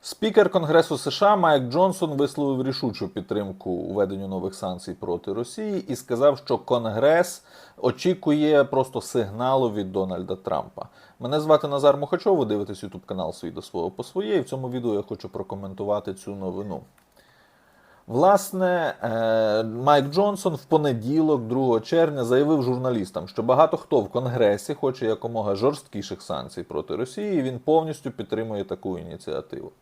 Спікер Конгресу США Майк Джонсон висловив рішучу підтримку уведенню нових санкцій проти Росії і сказав, що Конгрес очікує просто сигналу від Дональда Трампа. Мене звати Назар Мухачов, ви дивитесь ютуб канал «Свій до свого по своє. І в цьому відео я хочу прокоментувати цю новину. Власне, е, Майк Джонсон в понеділок, 2 червня, заявив журналістам, що багато хто в Конгресі хоче якомога жорсткіших санкцій проти Росії. і Він повністю підтримує таку ініціативу.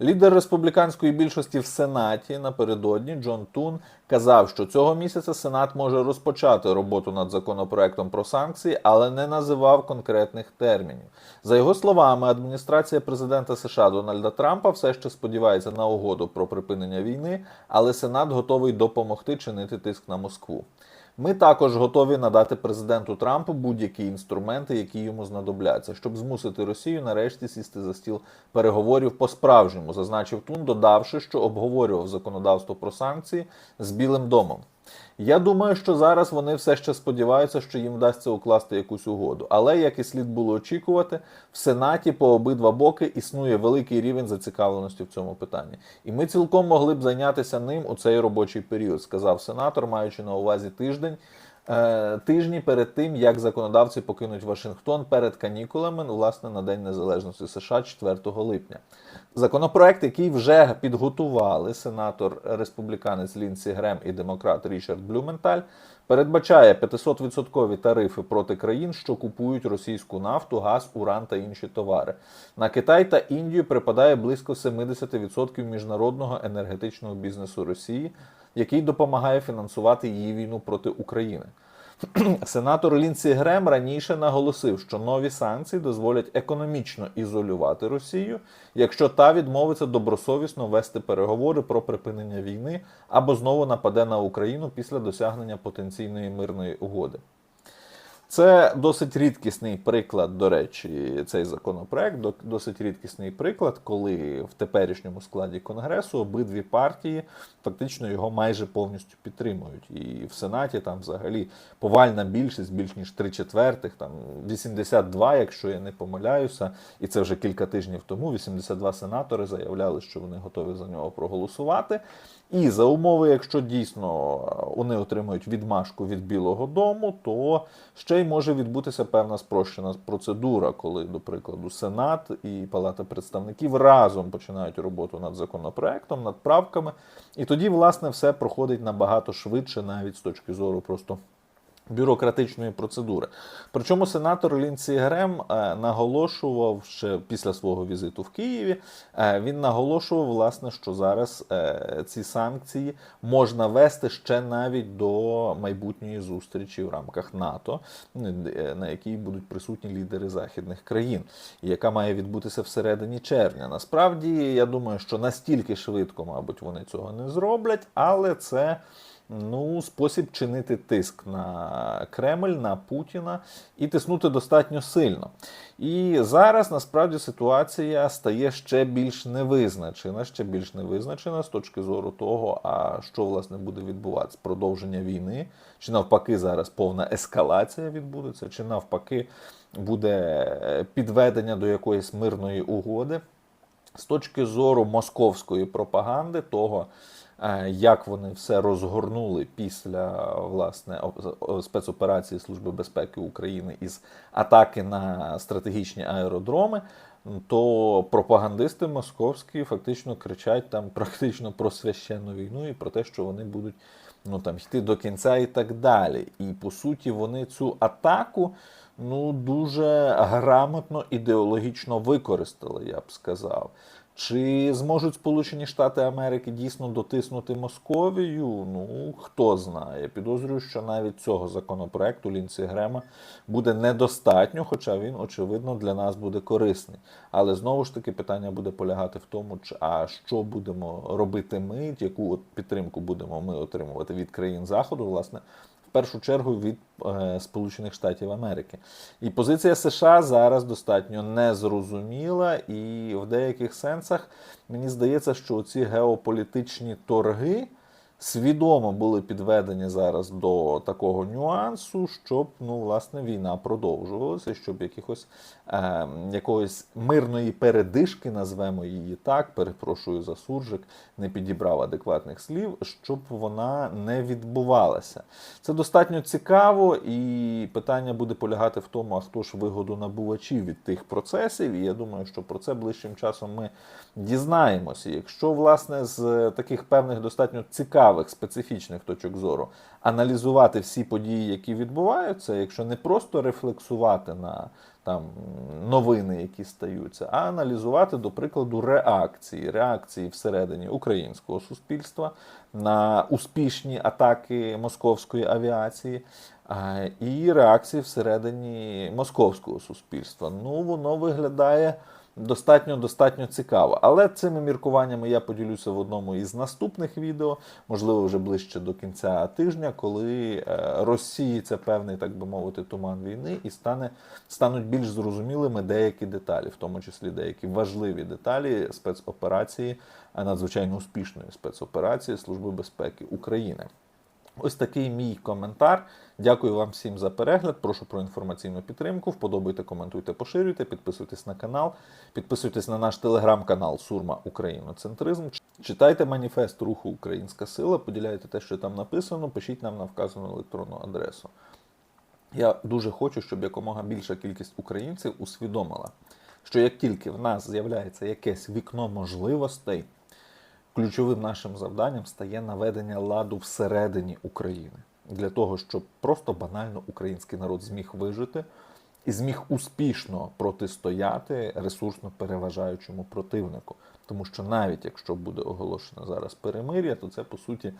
Лідер республіканської більшості в Сенаті напередодні Джон Тун казав, що цього місяця Сенат може розпочати роботу над законопроектом про санкції, але не називав конкретних термінів. За його словами, адміністрація президента США Дональда Трампа все ще сподівається на угоду про припинення війни, але Сенат готовий допомогти чинити тиск на Москву. Ми також готові надати президенту Трампу будь-які інструменти, які йому знадобляться, щоб змусити Росію нарешті сісти за стіл переговорів по-справжньому, зазначив Тун, додавши, що обговорював законодавство про санкції з Білим домом. Я думаю, що зараз вони все ще сподіваються, що їм вдасться укласти якусь угоду. Але, як і слід було очікувати, в Сенаті по обидва боки існує великий рівень зацікавленості в цьому питанні. І ми цілком могли б зайнятися ним у цей робочий період, сказав сенатор, маючи на увазі тиждень. Е, Тижні перед тим, як законодавці покинуть Вашингтон перед канікулами, ну, власне, на День Незалежності США 4 липня. Законопроект, який вже підготували сенатор республіканець Лінсі Грем і демократ Річард Блюменталь, передбачає 500% тарифи проти країн, що купують російську нафту, газ, уран та інші товари. На Китай та Індію припадає близько 70% міжнародного енергетичного бізнесу Росії, який допомагає фінансувати її війну проти України. Сенатор Лінсі Грем раніше наголосив, що нові санкції дозволять економічно ізолювати Росію, якщо та відмовиться добросовісно вести переговори про припинення війни або знову нападе на Україну після досягнення потенційної мирної угоди. Це досить рідкісний приклад, до речі, цей законопроект. Досить рідкісний приклад, коли в теперішньому складі Конгресу обидві партії фактично його майже повністю підтримують. І в Сенаті там взагалі повальна більшість, більш ніж три четвертих, там 82, якщо я не помиляюся, і це вже кілька тижнів тому. 82 сенатори заявляли, що вони готові за нього проголосувати. І за умови, якщо дійсно вони отримують відмашку від Білого Дому, то ще й може відбутися певна спрощена процедура, коли, до прикладу, Сенат і Палата представників разом починають роботу над законопроектом, над правками, і тоді, власне, все проходить набагато швидше, навіть з точки зору просто. Бюрократичної процедури. Причому сенатор Лінсі Грем е, наголошував ще після свого візиту в Києві. е, Він наголошував, власне, що зараз е, ці санкції можна вести ще навіть до майбутньої зустрічі в рамках НАТО, е, на якій будуть присутні лідери західних країн, яка має відбутися всередині червня. Насправді, я думаю, що настільки швидко, мабуть, вони цього не зроблять, але це ну, спосіб чинити тиск на Кремль, на Путіна і тиснути достатньо сильно. І зараз насправді ситуація стає ще більш невизначена, ще більш невизначена з точки зору того, а що власне буде відбуватися продовження війни, чи навпаки зараз повна ескалація відбудеться, чи навпаки буде підведення до якоїсь мирної угоди. З точки зору московської пропаганди, того, е, як вони все розгорнули після власне спецоперації Служби безпеки України із атаки на стратегічні аеродроми, то пропагандисти московські фактично кричать там практично про священну війну і про те, що вони будуть ну там йти до кінця і так далі. І по суті, вони цю атаку ну дуже грамотно ідеологічно використали, я б сказав. Чи зможуть Сполучені Штати Америки дійсно дотиснути Московію? Ну хто знає. Підозрюю, що навіть цього законопроекту Лінсі Грема буде недостатньо, хоча він, очевидно, для нас буде корисний. Але знову ж таки питання буде полягати в тому, чи- а що будемо робити ми, яку підтримку будемо ми отримувати від країн Заходу, власне, першу чергу від е, Сполучених Штатів Америки. І позиція США зараз достатньо незрозуміла, і в деяких сенсах мені здається, що ці геополітичні торги свідомо були підведені зараз до такого нюансу, щоб ну, власне, війна продовжувалася, щоб якихось е, якоїсь мирної передишки, назвемо її так, перепрошую за суржик, не підібрав адекватних слів, щоб вона не відбувалася. Це достатньо цікаво, і питання буде полягати в тому, а хто ж вигодонабувачів від тих процесів. І я думаю, що про це ближчим часом ми дізнаємося. Якщо власне з таких певних достатньо цікавих специфічних точок зору аналізувати всі події, які відбуваються, якщо не просто рефлексувати на там новини, які стаються, а аналізувати, до прикладу, реакції, реакції всередині українського суспільства на успішні атаки московської авіації. І реакції всередині московського суспільства. Ну, воно виглядає достатньо достатньо цікаво. Але цими міркуваннями я поділюся в одному із наступних відео, можливо, вже ближче до кінця тижня, коли е, розсіється певний, так би мовити, туман війни, і стане стануть більш зрозумілими деякі деталі, в тому числі деякі важливі деталі спецоперації, а надзвичайно успішної спецоперації Служби безпеки України. Ось такий мій коментар. Дякую вам всім за перегляд. Прошу про інформаційну підтримку. Вподобайте, коментуйте, поширюйте, підписуйтесь на канал, підписуйтесь на наш телеграм-канал Сурма Україноцентризм. Читайте маніфест руху Українська Сила, поділяйте те, що там написано, пишіть нам на вказану електронну адресу. Я дуже хочу, щоб якомога більша кількість українців усвідомила, що як тільки в нас з'являється якесь вікно можливостей, ключовим нашим завданням стає наведення ладу всередині України для того, щоб просто банально український народ зміг вижити і зміг успішно протистояти ресурсно переважаючому противнику. Тому що навіть якщо буде оголошено зараз перемир'я, то це по суті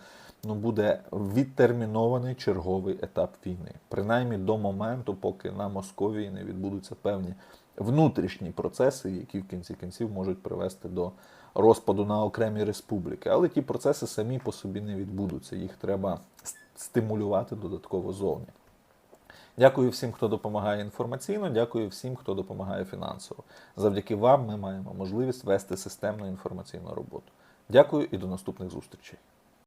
ну буде відтермінований черговий етап війни, принаймні до моменту, поки на Московії не відбудуться певні внутрішні процеси, які в кінці кінців можуть привести до розпаду на окремі республіки. Але ті процеси самі по собі не відбудуться. Їх треба стимулювати додатково зовні. Дякую всім, хто допомагає інформаційно. Дякую всім, хто допомагає фінансово. Завдяки вам ми маємо можливість вести системну інформаційну роботу. Дякую і до наступних зустрічей.